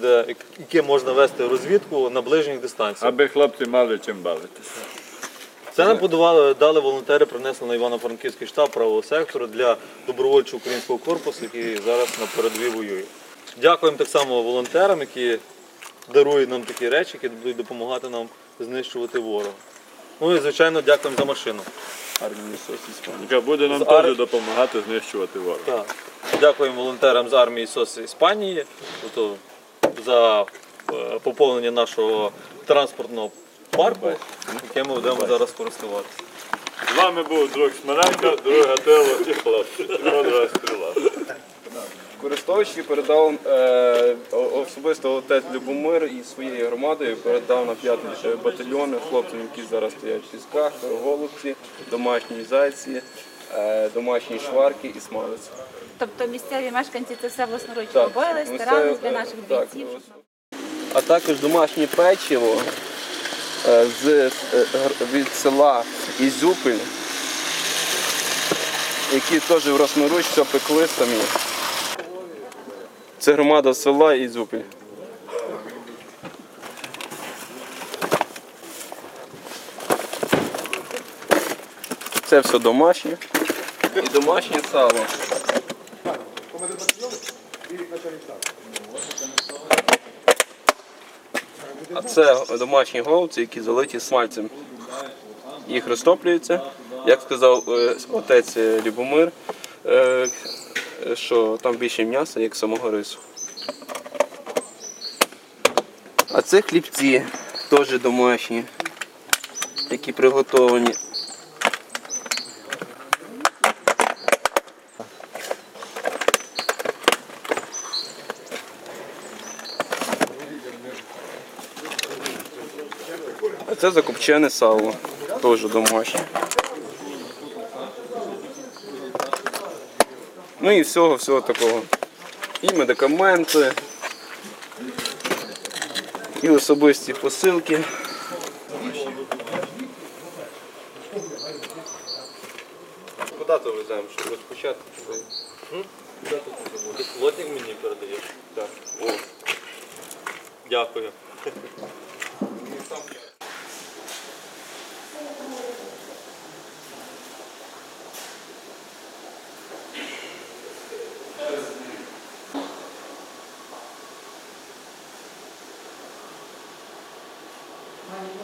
де, яке можна вести розвідку на ближніх дистанціях. Аби хлопці мали чим бавитися. Це нам подавали, дали волонтери, принесли на Івано-Франківський штаб правого сектору для добровольчого українського корпусу, який зараз на передовій воює. Дякуємо так само волонтерам, які дарують нам такі речі, які будуть допомагати нам знищувати ворога. Ну і звичайно дякуємо за машину. Армії Яка буде нам З ар- теж допомагати знищувати ворога. Так. Дякуємо волонтерам з армії СОС Іспанії за е, поповнення нашого транспортного парку, яким ми будемо зараз користуватися. З вами був друг Смиренко, друг Гатило і хлопці. Друга стріла. Користовичі передав е, особисто отець Любомир і своєю громадою передав на п'ятий батальйон хлопцям, які зараз стоять в пісках, голубці, домашні зайці, е, домашні шварки і смалець. Тобто місцеві мешканці це все власноруч Так, робили, ну, старались для е, наших так, бійців. ось. А також домашнє печиво е, з, е, гр- від села Ізюпіль, які теж власноруч все пекли самі. Це громада села Ізюпіль. Це все домашнє. І домашнє сало. А це домашні голубці, які залиті смальцем. Їх розтоплюються. Як сказав е, отець е, Любомир, е, що там більше м'яса, як самого рису. А це хлібці теж домашні, які приготовані. А це закопчене сало, теж домашнє. Ну і всього, всього такого. І медикаменти, і особисті посилки. Куди то веземо, щоб розпочати? Плотник мені передаєш? Так. О. Дякую. Hallelujah.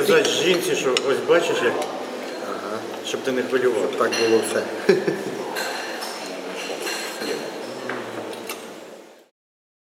в ефір пішли. Казати жінці, що ось бачиш, як, щоб ти не хвилював. Так було все.